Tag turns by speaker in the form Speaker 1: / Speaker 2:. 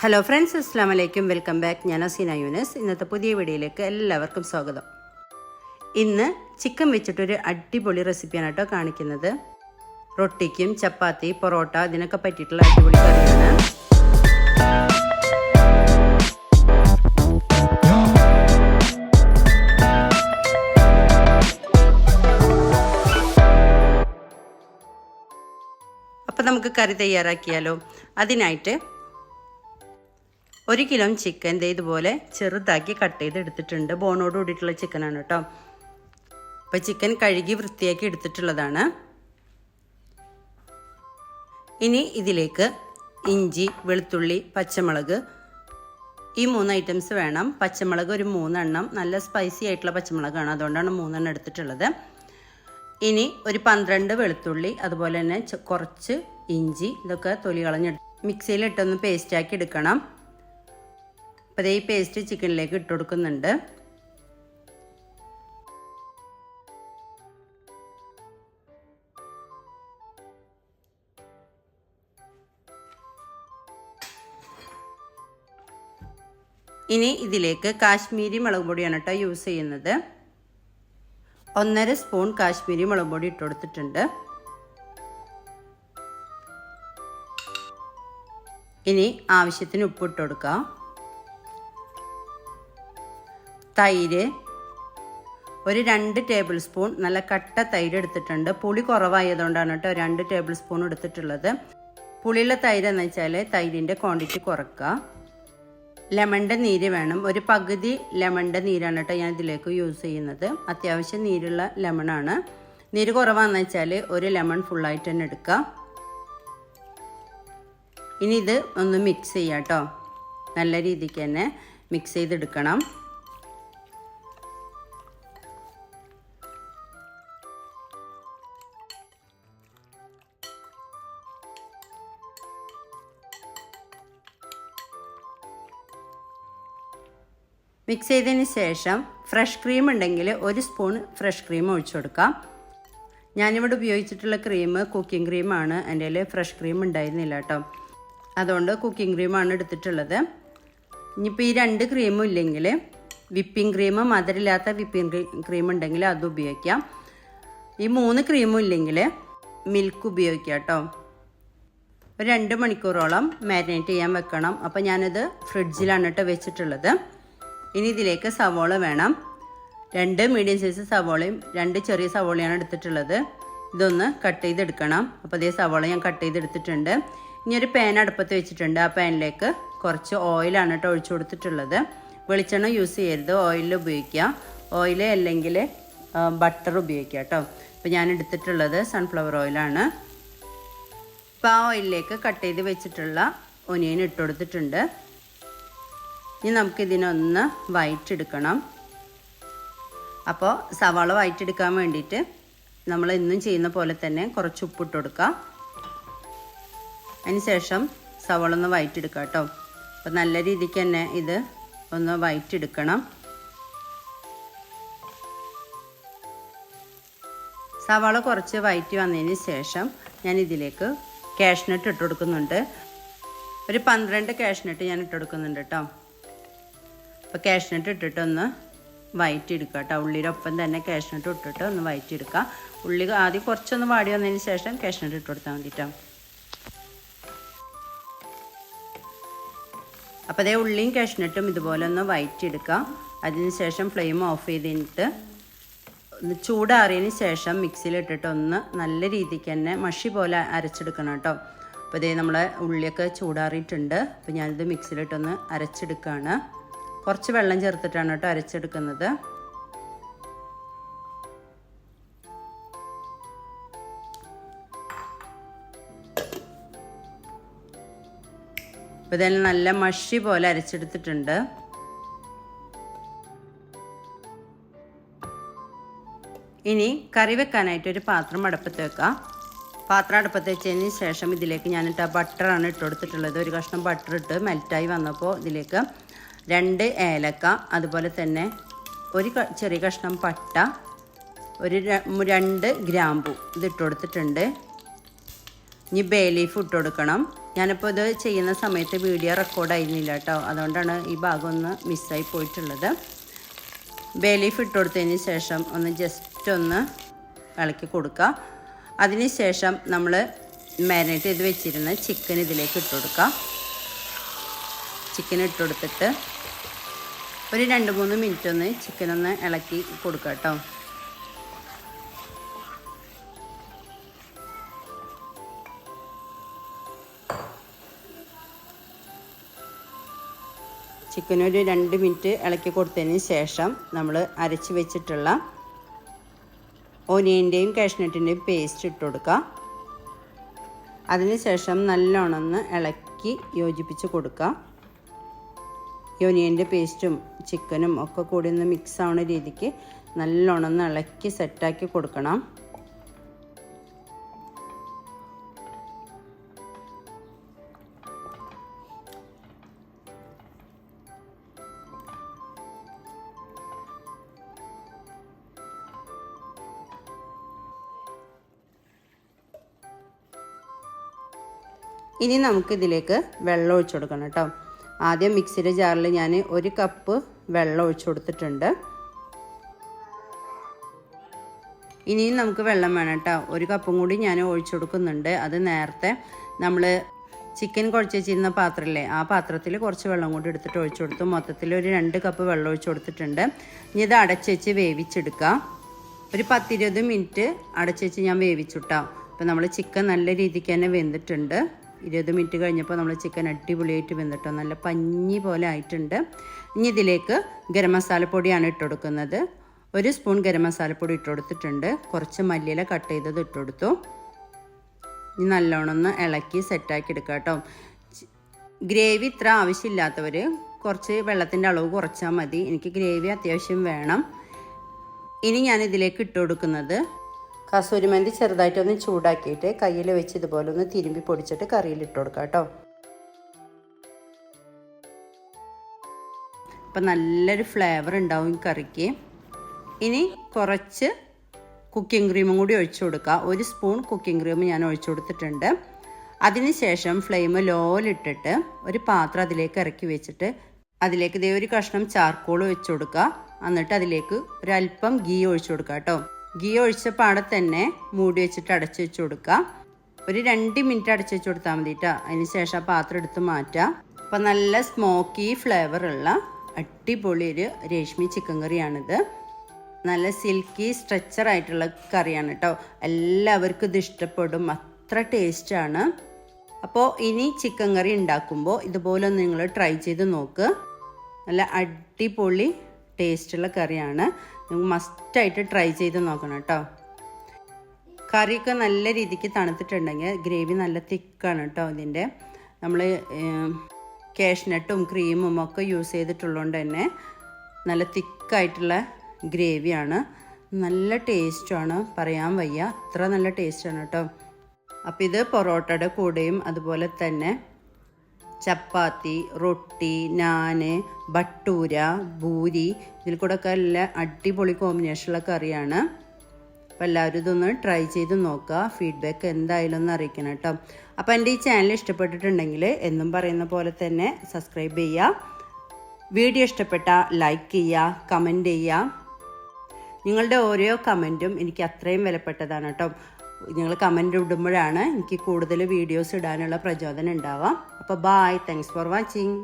Speaker 1: Hello friends അസ്സാം വലൈക്കും welcome back ഞാൻ അസീന യൂനസ്. ഇന്നത്തെ പുതിയ വീഡിയോയിലേക്ക് എല്ലാവർക്കും സ്വാഗതം. ഇന്ന് ചിക്കൻ വെച്ചിട്ടൊരു അടിപൊളി റെസിപ്പിയാണ് കേട്ടോ കാണിക്കുന്നത്. റൊട്ടിക്കും ചപ്പാത്തി പൊറോട്ട ഇതിനൊക്കെ പറ്റിയിട്ടുള്ള അടിപൊളി കറിയാണ് അപ്പം നമുക്ക് കറി തയ്യാറാക്കിയാലോ? അതിനായിട്ട് ഒരു കിലോ ചിക്കൻ ഇതുപോലെ ചെറുതാക്കി കട്ട് ചെയ്ത് എടുത്തിട്ടുണ്ട്. ബോണോട് കൂടിയിട്ടുള്ള ചിക്കനാണ് കേട്ടോ. അപ്പോൾ ചിക്കൻ കഴുകി വൃത്തിയാക്കി എടുത്തിട്ടുള്ളതാണ്. ഇനി ഇതിലേക്ക് ഇഞ്ചി വെളുത്തുള്ളി പച്ചമുളക് ഈ മൂന്ന് ഐറ്റംസ് വേണം. പച്ചമുളക് ഒരു മൂന്നെണ്ണം. നല്ല സ്പൈസി ആയിട്ടുള്ള പച്ചമുളകാണ്. അതുകൊണ്ടാണ് മൂന്നെണ്ണം എടുത്തിട്ടുള്ളത്. ഇനി ഒരു പന്ത്രണ്ട് വെളുത്തുള്ളി അതുപോലെ തന്നെ കുറച്ച് ഇഞ്ചി ഇതൊക്കെ തൊലി കളഞ്ഞ് മിക്സിയിലിട്ടൊന്ന് പേസ്റ്റാക്കി എടുക്കണം. അപ്പോൾ ഈ പേസ്റ്റ് ചിക്കനിലേക്ക് ഇട്ട് കൊടുക്കുന്നുണ്ട്. ഇനി ഇതിലേക്ക് കാശ്മീരി മുളക് പൊടിയാണ് കേട്ടോ യൂസ് ചെയ്യുന്നത്. ഒന്നര സ്പൂൺ കാശ്മീരി മുളക് പൊടി ഇട്ട് കൊടുത്തിട്ടുണ്ട്. ഇനി ആവശ്യത്തിന് ഉപ്പ് ഇട്ട് കൊടുക്കാം. തൈര് ഒരു രണ്ട് ടേബിൾ സ്പൂൺ നല്ല കട്ട തൈര് എടുത്തിട്ടുണ്ട്. പുളി കുറവായതുകൊണ്ടാണ് കേട്ടോ രണ്ട് ടേബിൾ സ്പൂൺ എടുത്തിട്ടുള്ളത്. പുളിയുള്ള തൈര് എന്ന് വെച്ചാൽ തൈരിന്റെ ക്വാണ്ടിറ്റി കുറക്കുക. ലെമണിന്റെ നീര് വേണം. ഒരു പകുതി ലെമണിന്റെ നീരാണ് കേട്ടോ ഞാൻ ഇതിലേക്ക് യൂസ് ചെയ്യുന്നത്. അത്യാവശ്യം നീരുള്ള ലെമണാണ്. നീര് കുറവാന്ന് വെച്ചാൽ ഒരു ലെമൺ ഫുള്ളായിട്ട് തന്നെ എടുക്കുക. ഇനി ഇത് ഒന്ന് മിക്സ് ചെയ്യാം കേട്ടോ. നല്ല രീതിക്ക് തന്നെ മിക്സ് ചെയ്തെടുക്കണം. മിക്സ് ചെയ്തതിന് ശേഷം ഫ്രഷ് ക്രീം ഉണ്ടെങ്കിൽ ഒരു സ്പൂൺ ഫ്രഷ് ക്രീം ഒഴിച്ചു കൊടുക്കാം. ഞാനിവിടെ ഉപയോഗിച്ചിട്ടുള്ള ക്രീം കുക്കിംഗ് ക്രീമാണ് എന്റെ കയ്യിൽ ഫ്രഷ് ക്രീം ഉണ്ടായിരുന്നില്ല കേട്ടോ. അതുകൊണ്ട് കുക്കിംഗ് ക്രീമാണ് എടുത്തിട്ടുള്ളത്. ഇനിയിപ്പോൾ ഈ രണ്ട് ക്രീമും ഇല്ലെങ്കിൽ വിപ്പിംഗ് ക്രീം മധുരമില്ലാത്ത വിപ്പിംഗ് ക്രീം ഉണ്ടെങ്കിൽ അത് ഉപയോഗിക്കാം. ഈ മൂന്ന് ക്രീമും ഇല്ലെങ്കിൽ മിൽക്ക് ഉപയോഗിക്കാം കേട്ടോ. ഒരു രണ്ട് മണിക്കൂറോളം മാരിനേറ്റ് ചെയ്യാൻ വെക്കണം. അപ്പോൾ ഞാനിത് ഫ്രിഡ്ജിലാണ് കേട്ടോ വെച്ചിട്ടുള്ളത്. ഇനി ഇതിലേക്ക് സവോള വേണം. രണ്ട് മീഡിയം സൈസ് സവോളയും രണ്ട് ചെറിയ സവോളയാണ് എടുത്തിട്ടുള്ളത്. ഇതൊന്ന് കട്ട് ചെയ്തെടുക്കണം. അപ്പോൾ അതേ സവോള ഞാൻ കട്ട് ചെയ്തെടുത്തിട്ടുണ്ട്. ഇനി ഒരു പാൻ അടുപ്പത്ത് വെച്ചിട്ടുണ്ട്. ആ പാനിലേക്ക് കുറച്ച് ഓയിലാണ് കേട്ടോ ഒഴിച്ചു കൊടുത്തിട്ടുള്ളത്. വെളിച്ചെണ്ണ യൂസ് ചെയ്യരുത്. ഓയിൽ ഉപയോഗിക്കുക. ഓയിൽ അല്ലെങ്കിൽ ബട്ടർ ഉപയോഗിക്കുക കേട്ടോ അപ്പോൾ ഞാൻ എടുത്തിട്ടുള്ളത് സൺഫ്ലവർ ഓയിലാണ് അപ്പോൾ ആ ഓയിലിലേക്ക് കട്ട് ചെയ്ത് വെച്ചിട്ടുള്ള ഒനിയൻ ഇട്ട് കൊടുത്തിട്ടുണ്ട്. ഇനി നമുക്കിതിനൊന്ന് വയറ്റെടുക്കണം അപ്പോൾ സവാള വയറ്റെടുക്കാൻ വേണ്ടിയിട്ട് നമ്മൾ എന്നും ചെയ്യുന്ന പോലെ തന്നെ കുറച്ച് ഉപ്പിട്ട് കൊടുക്കുക അതിനുശേഷം സവാള ഒന്ന് വയറ്റെടുക്കുക കേട്ടോ. അപ്പോൾ നല്ല രീതിക്ക് തന്നെ ഇത് ഒന്ന് വയറ്റെടുക്കണം സവാള കുറച്ച് വയറ്റി വന്നതിന് ശേഷം ഞാൻ ഇതിലേക്ക് കാഷ്നട്ട് ഇട്ട് കൊടുക്കുന്നുണ്ട്. ഒരു പന്ത്രണ്ട് കാഷ്നട്ട് ഞാൻ ഇട്ട് കൊടുക്കുന്നുണ്ട് കേട്ടോ. അപ്പോൾ കാഷ്നട്ട് ഇട്ടിട്ടൊന്ന് വയറ്റിയെടുക്കുക കേട്ടോ ഉള്ളിയുടെ ഒപ്പം തന്നെ കാഷ്നട്ട് ഇട്ടിട്ട് ഒന്ന് വയറ്റിയെടുക്കുക. ഉള്ളി ആദ്യം കുറച്ചൊന്ന് വാടി വന്നതിന് ശേഷം കാഷ്നട്ട് ഇട്ട് കൊടുത്താൽ മതി കേട്ടോ അപ്പോൾ അതേ ഉള്ളിയും കാഷ്നട്ടും ഇതുപോലെ ഒന്ന് വയറ്റിയെടുക്കുക. അതിന് ശേഷം ഫ്ലെയിം ഓഫ് ചെയ്തിട്ട് ഒന്ന് ചൂടാറിയതിന് ശേഷം മിക്സിയിലിട്ടിട്ട് ഒന്ന് നല്ല രീതിക്ക് തന്നെ മഷി പോലെ അരച്ചെടുക്കണം കേട്ടോ അപ്പോൾ ഇതേ നമ്മളെ ഉള്ളിയൊക്കെ ചൂടാറിയിട്ടുണ്ട്. അപ്പോൾ ഞാനിത് മിക്സിയിലിട്ടൊന്ന് അരച്ചെടുക്കുകയാണ് കുറച്ച് വെള്ളം ചേർത്തിട്ടാണ് കേട്ടോ അരച്ചെടുക്കുന്നത്. അപ്പോൾ ഇതെല്ലാം നല്ല മഷി പോലെ അരച്ചെടുത്തിട്ടുണ്ട്. ഇനി കറി വെക്കാനായിട്ട് ഒരു പാത്രം അടുപ്പത്ത് വെക്കാം. പാത്രം അടുപ്പത്ത് വെച്ചതിന് ശേഷം ഇതിലേക്ക് ഞാനിട്ട് ബട്ടറാണ് ഇട്ട് കൊടുത്തിട്ടുള്ളത്. ഒരു കഷ്ണം ബട്ടർ ഇട്ട് മെൽറ്റായി വന്നപ്പോൾ ഇതിലേക്ക് രണ്ട് ഏലക്ക അതുപോലെ തന്നെ ഒരു ചെറിയ കഷ്ണം പട്ട ഒരു രണ്ട് ഗ്രാമ്പു ഇതിട്ട് കൊടുത്തിട്ടുണ്ട്. ഇനി ബേ ലീഫ് ഇട്ട് കൊടുക്കണം. ഞാനിപ്പോൾ ഇത് ചെയ്യുന്ന സമയത്ത് വീഡിയോ റെക്കോർഡായിരുന്നില്ല കേട്ടോ. അതുകൊണ്ടാണ് ഈ ഭാഗം ഒന്ന് മിസ്സായി പോയിട്ടുള്ളത്. ബേ ലീഫ് ഇട്ട് കൊടുത്തതിന് ശേഷം ഒന്ന് ജസ്റ്റ് ഒന്ന് ഇളക്കി കൊടുക്കുക. അതിന് ശേഷം നമ്മൾ മാരിനേറ്റ് ചെയ്ത് വെച്ചിരുന്ന ചിക്കൻ ഇതിലേക്ക് ഇട്ട് കൊടുക്കുക. ചിക്കൻ ഇട്ട് കൊടുത്തിട്ട് ഒരു രണ്ട് മൂന്ന് മിനിറ്റ് ഒന്ന് ചിക്കൻ ഒന്ന് ഇളക്കി കൊടുക്കുക കേട്ടോ. ചിക്കൻ ഒരു രണ്ട് മിനിറ്റ് ഇളക്കി കൊടുത്തതിന് ശേഷം നമ്മൾ അരച്ച് വെച്ചിട്ടുള്ള ഓനിയന്റെയും കാഷ്നട്ടിന്റെയും പേസ്റ്റ് ഇട്ട് കൊടുക്കുക അതിനുശേഷം നല്ലോണം ഒന്ന് ഇളക്കി യോജിപ്പിച്ച് കൊടുക്കുക യോനിയന്റെ പേസ്റ്റും ചിക്കനും ഒക്കെ കൂടി ഒന്ന് മിക്സ് ആവുന്ന രീതിക്ക് നല്ലോണം ഒന്ന് ഇളക്കി സെറ്റാക്കി കൊടുക്കണം. ഇനി നമുക്കിതിലേക്ക് വെള്ളം ഒഴിച്ചു കൊടുക്കണം കേട്ടോ. ആദ്യം മിക്സിയുടെ ജാറിൽ ഞാൻ ഒരു കപ്പ് വെള്ളം ഒഴിച്ചു കൊടുത്തിട്ടുണ്ട്. ഇനിയും നമുക്ക് വെള്ളം വേണം കേട്ടോ. ഒരു കപ്പും കൂടി ഞാൻ ഒഴിച്ചു കൊടുക്കുന്നുണ്ട്. അത് നേരത്തെ നമ്മൾ ചിക്കൻ കുഴച്ച് വെച്ചിരുന്ന പാത്രമില്ലേ ആ പാത്രത്തിൽ കുറച്ച് വെള്ളം കൂടി എടുത്തിട്ട് ഒഴിച്ചു കൊടുത്തു. മൊത്തത്തിൽ ഒരു രണ്ട് കപ്പ് വെള്ളം ഒഴിച്ചു കൊടുത്തിട്ടുണ്ട്. ഇനി ഇത് അടച്ചു വെച്ച് വേവിച്ചെടുക്കാം. ഒരു പത്തിരുപത് മിനിറ്റ് അടച്ചു വെച്ച് ഞാൻ വേവിച്ചുട്ടാം അപ്പോൾ നമ്മൾ ചിക്കൻ നല്ല രീതിക്ക് തന്നെ വെന്തിട്ടുണ്ട്. ഇരുപത് മിനിറ്റ് കഴിഞ്ഞപ്പോൾ നമ്മൾ ചിക്കൻ അടിപൊളിയായിട്ട് വെന്തിട്ടോ നല്ല പഞ്ഞി പോലെ ആയിട്ടുണ്ട്. ഇനി ഇതിലേക്ക് ഗരം മസാലപ്പൊടിയാണ് ഇട്ട് കൊടുക്കുന്നത്. ഒരു സ്പൂൺ ഗരം മസാലപ്പൊടി ഇട്ട് കൊടുത്തിട്ടുണ്ട്. കുറച്ച് മല്ലിയില കട്ട് ചെയ്തത് ഇട്ട് കൊടുത്തു. ഇനി നല്ലോണം ഒന്ന് ഇളക്കി സെറ്റാക്കി എടുക്കുക കേട്ടോ ഗ്രേവി ഇത്ര ആവശ്യമില്ലാത്തവർ കുറച്ച് വെള്ളത്തിന്റെ അളവ് കുറച്ചാൽ മതി. എനിക്ക് ഗ്രേവി അത്യാവശ്യം വേണം. ഇനി ഞാൻ ഇതിലേക്ക് ഇട്ട് കൊടുക്കുന്നത് കസൂരിമന്തി ചെറുതായിട്ടൊന്ന് ചൂടാക്കിയിട്ട് കയ്യിൽ വെച്ച് ഇതുപോലെ ഒന്ന് തിരുമ്പി പൊടിച്ചിട്ട് കറിയിൽ ഇട്ട് കൊടുക്കാം കേട്ടോ. അപ്പം നല്ലൊരു ഫ്ലേവർ ഉണ്ടാവും ഈ കറിക്ക്. ഇനി കുറച്ച് കുക്കിംഗ് ക്രീമും കൂടി ഒഴിച്ചു കൊടുക്കുക ഒരു സ്പൂൺ കുക്കിംഗ് ക്രീം ഞാൻ ഒഴിച്ചു കൊടുത്തിട്ടുണ്ട്. അതിനുശേഷം ഫ്ലെയിം ലോയിലിട്ടിട്ട് ഒരു പാത്രം അതിലേക്ക് ഇറക്കി വെച്ചിട്ട് അതിലേക്ക് ഇതേ ഒരു കഷ്ണം ചാർക്കോൾ വെച്ച് കൊടുക്കുക എന്നിട്ട് അതിലേക്ക് ഒരല്പം ഗീ ഒഴിച്ചു കൊടുക്കുക കേട്ടോ. ഗീ ഒഴിച്ച പാടെ തന്നെ മൂടി വെച്ചിട്ട് അടച്ചു വെച്ച് കൊടുക്കുക ഒരു രണ്ട് മിനിറ്റ് അടച്ചു വെച്ച് കൊടുത്താൽ മതി കേട്ടോ അതിന് ശേഷം പാത്രം എടുത്ത് മാറ്റാം. അപ്പം നല്ല സ്മോക്കി ഫ്ലേവറുള്ള അടിപൊളി ഒരു രേഷ്മി ചിക്കൻ കറിയാണിത്. നല്ല സിൽക്കി സ്ട്രെച്ചർ ആയിട്ടുള്ള കറിയാണ് കേട്ടോ എല്ലാവർക്കും ഇത് ഇഷ്ടപ്പെടും. അത്ര ടേസ്റ്റാണ് അപ്പോൾ ഇനി ചിക്കൻ കറി ഉണ്ടാക്കുമ്പോൾ ഇതുപോലെ നിങ്ങൾ ട്രൈ ചെയ്ത് നോക്ക്. നല്ല അടിപൊളി ടേസ്റ്റുള്ള കറിയാണ്. നിങ്ങൾ മസ്റ്റായിട്ട് ട്രൈ ചെയ്ത് നോക്കണം കേട്ടോ. കറിയൊക്കെ നല്ല രീതിക്ക് തണുത്തിട്ടുണ്ടെങ്കിൽ ഗ്രേവി നല്ല തിക്കാണ് കേട്ടോ ഇതിന്റെ. നമ്മൾ കാഷ്നട്ടും ക്രീമും ഒക്കെ യൂസ് ചെയ്തിട്ടുള്ളതുകൊണ്ട് തന്നെ നല്ല തിക്കായിട്ടുള്ള ഗ്രേവിയാണ്. നല്ല ടേസ്റ്റാണ് പറയാൻ വയ്യ. അത്ര നല്ല ടേസ്റ്റാണ് കേട്ടോ. അപ്പോൾ ഇത് പൊറോട്ടയുടെ കൂടെയും അതുപോലെ തന്നെ ചപ്പാത്തി റൊട്ടി നാന് ഭട്ടൂര ഭൂരി ഇതിൽ കൂടെ ഒക്കെ നല്ല അടിപൊളി കോമ്പിനേഷനുള്ള കറിയാണ്. അപ്പോൾ എല്ലാവരും ഇതൊന്ന് ട്രൈ ചെയ്ത് നോക്കുക. ഫീഡ്ബാക്ക് എന്തായാലും ഒന്ന് അറിയിക്കണം കേട്ടോ. അപ്പോൾ എന്റെ ഈ ചാനൽ ഇഷ്ടപ്പെട്ടിട്ടുണ്ടെങ്കിൽ എന്നും പറയുന്ന പോലെ തന്നെ സബ്സ്ക്രൈബ് ചെയ്യുക. വീഡിയോ ഇഷ്ടപ്പെട്ട ലൈക്ക് ചെയ്യുക കമന്റ് ചെയ്യുക. നിങ്ങളുടെ ഓരോ കമന്റും എനിക്ക് അത്രയും വിലപ്പെട്ടതാണ് കേട്ടോ. നിങ്ങൾ കമന്റ് ഇടുമ്പോഴാണ് എനിക്ക് കൂടുതൽ വീഡിയോസ് ഇടാനുള്ള പ്രചോദനം ഉണ്ടാവാം അപ്പോൾ ബായ് താങ്ക്സ് ഫോർ വാച്ചിങ്